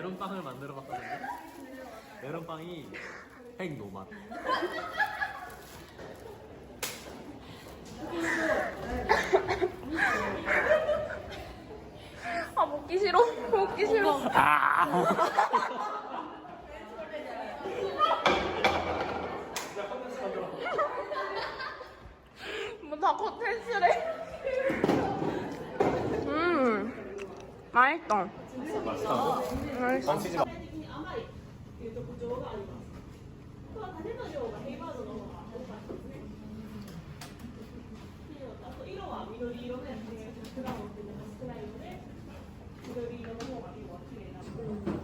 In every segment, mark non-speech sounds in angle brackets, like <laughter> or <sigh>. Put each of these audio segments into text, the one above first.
메론빵을 만들어 봤거든요. 메론빵이 핵노맛. 아 먹기 싫어. 먹기 싫어. 뭐다 콘텐츠래. 음, 맛있다. 맛있다고? 맛있어. 빵치지 마. 그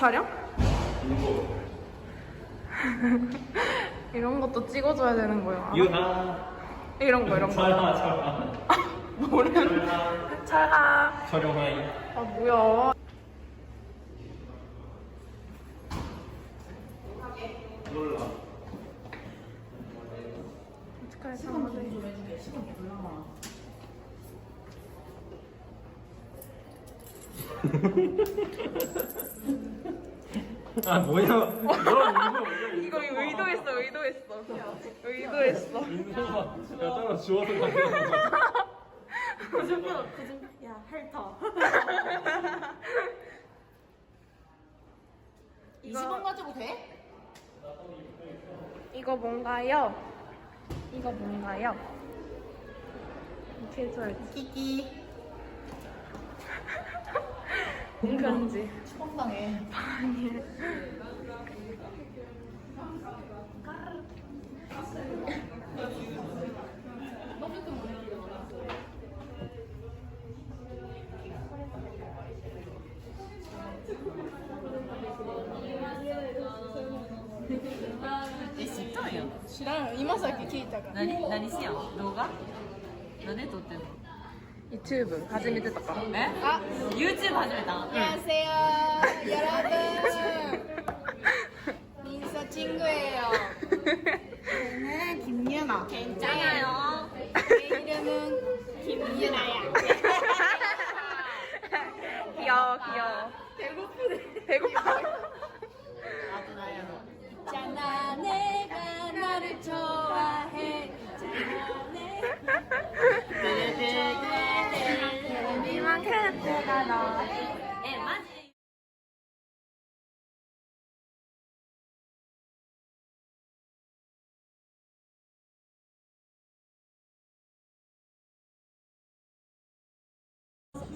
촬영? <laughs> 이런 것도 찍어줘야 되는 거야. 유나. 이런 거 이런 거. 촬영하, 촬영. 뭐래? 촬영. 촬영. 촬영하이. 아 뭐야? 놀라. 어떡해 상황이. 아 뭐야? 너랑 이거 의도했어 의도했어. 의도했어. 야 따라 주워서 가는 거. 야 핥어 20원 <laughs> 가지고 돼? 이거 뭔가요? 이거 뭔가요? 이렇게 해줘야지. 끼끼 편지. 추방당해え知ったんや知らん今さっき聞いたから何何しやん動画何で撮ってんの 유튜브 바지 밑에 떡밥 네? 아, 유즈 가슴이다. 안녕하세요 여러분. 민서 친구예요. 저는 김윤아 괜찮아요. 네. 내 이름은 김윤아야. 귀여워 귀여워. 배고프네. 배고파.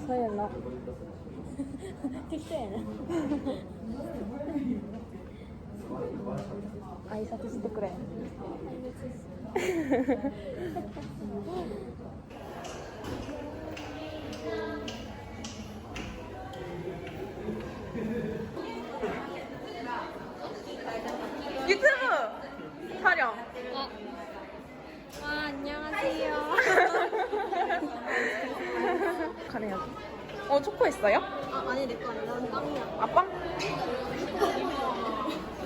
そうやな <laughs> 適当やな。挨拶してくれ <laughs> 초코 있어요? 아, 아니 내거 아니라 난 빵이야. 아 빵?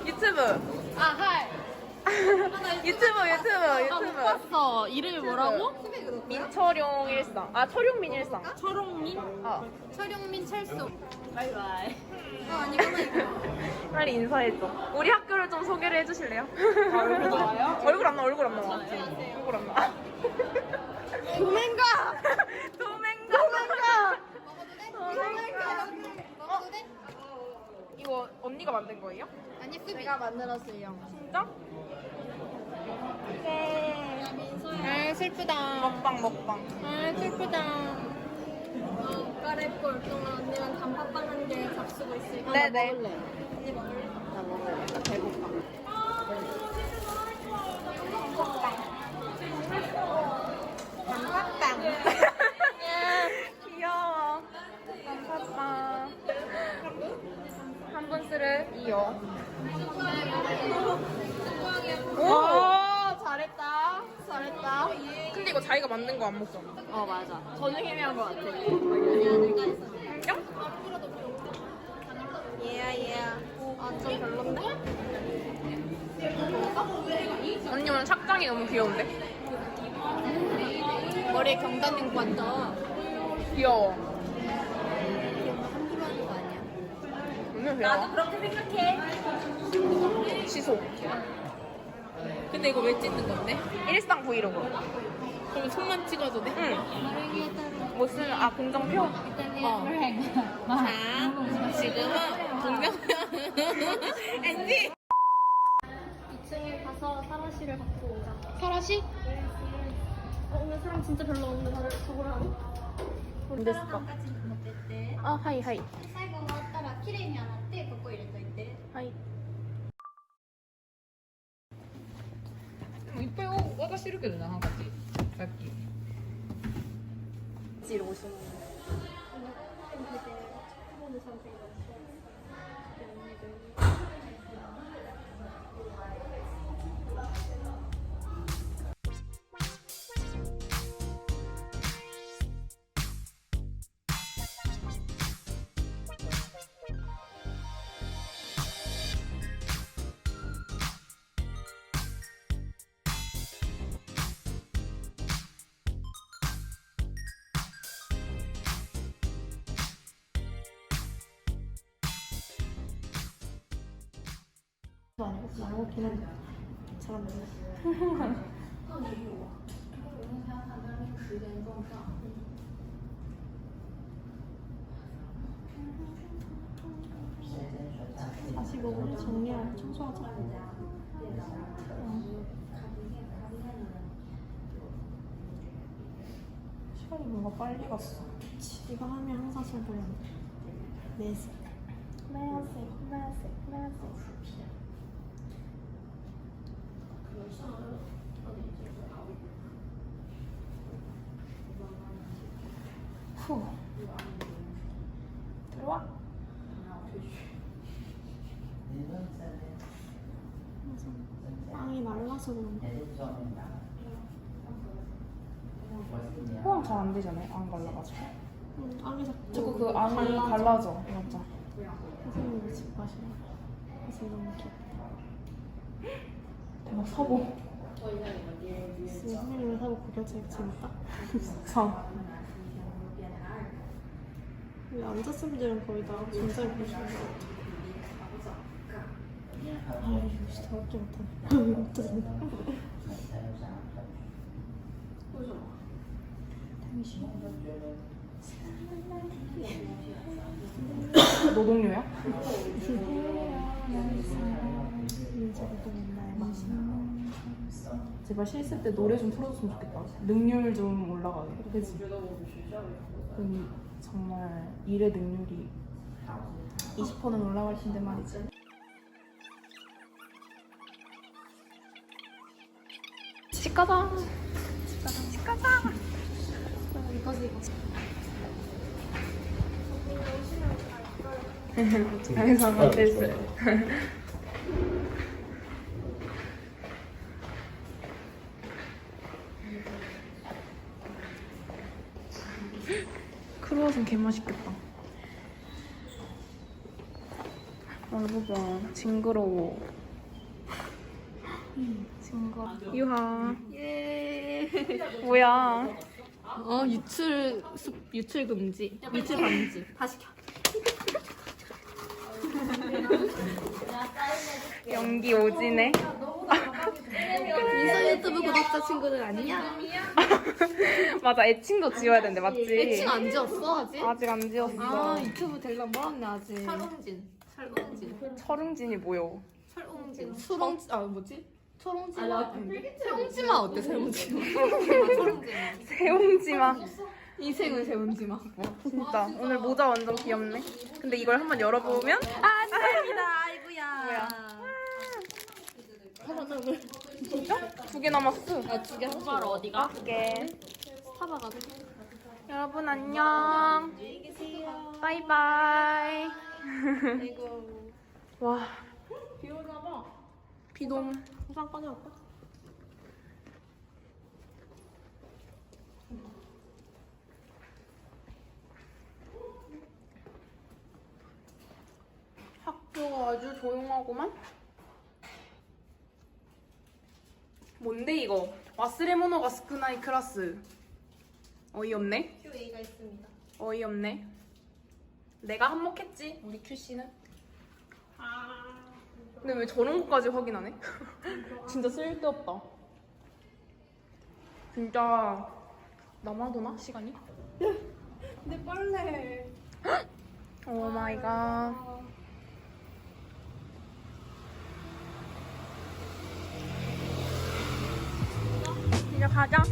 유튜브. 아 하이. 유튜브 유튜브 유튜브. 봤어. 이름이 뭐라고? 민철용 일상 아 철용민 일상 철용민? 어. 철용민 철수. 바이바이. 어 아니구나 이거 빨리 인사해줘. 우리 학교를 좀 소개를 해주실래요? 얼굴 나와요? <laughs> 얼굴 안 나와 얼굴 안 나와. 얼굴 안 나와. 도맹가 <laughs> 먹어도 돼? 이거 언니가 만든 거예요? 아니 제가 만들었어요. 진짜? 네. 아 슬프다. 먹방 먹방. 아 슬프다. 어, 까레볼 동안 언니랑 단팥빵 한 개 잡수고 있으니까 네네. 나 먹을래. 언니 먹을래? 나 먹을래. 나 배고파. 단팥빵. 귀여워. 감사합니다. 한분 쓰를 이요. 오 잘했다. 잘했다. 근데 이거 자기가 만든 거 안 먹잖아. 어 맞아. 전용님이 한거 같아. 예야 예야. 아좀 별론데? 언니 오늘 착장이 너무 귀여운데? 머리에. 귀여워. 함부로 하는 거 아니야? 오늘 귀여워. 그렇게 생각해. 시소. 근데 이거 왜 찍는 건데? 일상 브이로그. 그럼 손만 찍어도 돼? 응. 무슨 아 공정표? 어. 자, 지금은 분명히 엔지. 2층에 가서 사라시를 갖고 오자. 사라시? 어, 오늘 사람 진짜 별로 없는데 다들 저걸 하고? ですかあはいはい最後終わったら綺麗に洗ってここ入れといて。はい。 뭐 이뻐요. 와가 싫을게도 나한 가지. 깎기. 이러고 있어. 오늘 상태가 다시 먹으러 정리하고 청소하자. 시간이 뭔가 빨리 갔어. 이거 하면 항상 잘 보이는데. 네스. 메아세, 메아세, 메아세. 후. 들어와. 빵이 말라서 그런가? 포항 잘안 되잖아요. 안 갈라가지고. 응, 빵이 자꾸 자꾸 그 안이 갈라져. 맞아. 선생님이 집 가시네. 그래서 너무 귀엽다. 대박 사고. 선생님을 사고 고결책 재밌다. 사. 여기 앉았음들은 거의 다 전자를 보시는 것 같아. 아, 이거 진짜 더럽게 못하네. 못하네. 노동요야? 마시는 제발 실습 때 노래 좀 틀어줬으면 좋겠다. 능률 좀 올라가게. 그치? 그 정말 일의 능률이 20%는 올라갈 텐데 말이지. 치과다. 치과다. 이거지 이거. 장에서 못했어요. 크루아상 개 맛있겠다. 얼굴봐 징그러워. 징그러. 유하. 예. 뭐야? 어 유출 수, 유출 금지. 유출 방지. 다 시 켜. <laughs> 연기 오지네. 민서 유튜브 구독자 친구들 안녕. 맞아 애칭도 지워야 되는데 맞지? 애칭 안 지웠어 아직? 아직 안 지웠어. 아 유튜브 되려면 멀었네 아직. 설범진. 철옹진. 철웅진이 뭐요? 철옹진. 수롱 아 뭐지? 초롱지마. 새옹지마 어때? 새옹지마. 초롱지마. 세웅지마. 이생은 새옹지마. 진짜 오늘 모자 완전 귀엽네. 근데 이걸 한번 열어보면 아. 아이고야. 뭐야? 진짜? 두 개 남았어. 두개 한발 어디가? 두 개. 스타바 가자. 여러분 안녕. 바이바이. <laughs> 와. 비 오나 봐. 비도 옴. 우산 꺼내올까? 학교가 아주 조용하구만. 뭔데 이거? 와스레모노가 스크나이 클라스. 어이없네. QA가 있습니다. 어이없네. 내가 한몫했지 우리 큐 씨는. 근데 왜 저런 것까지 확인하네? <laughs> 진짜 쓸데없다. 진짜 나만 도나 시간이? <laughs> 내 빨래. <gasps> 오 마이 갓. 시작하자.